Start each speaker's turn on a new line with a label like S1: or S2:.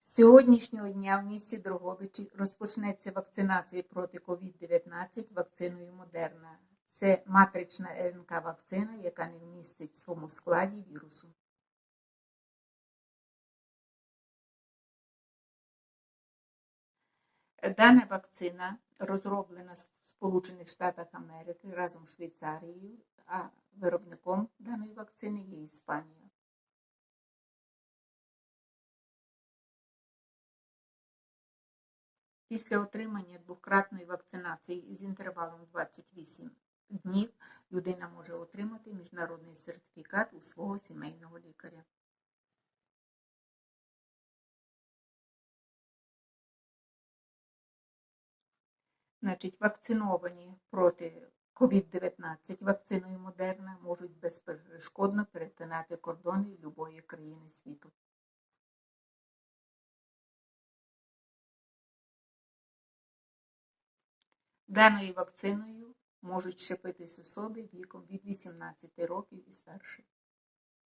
S1: З сьогоднішнього дня в місті Дрогобичі розпочнеться вакцинація проти COVID-19 вакциною Модерна. Це матрична РНК-вакцина, яка не вмістить в своєму складі вірусу. Дана вакцина розроблена в Сполучених Штатах Америки разом з Швейцарією, а виробником даної вакцини є Іспанія. Після отримання двократної вакцинації з інтервалом 28 днів людина може отримати міжнародний сертифікат у свого сімейного лікаря. Значить, вакциновані проти COVID-19 вакциною Модерна можуть безперешкодно перетинати кордони любої країни світу. Даною вакциною можуть щепитись особи віком від 18 років і старше.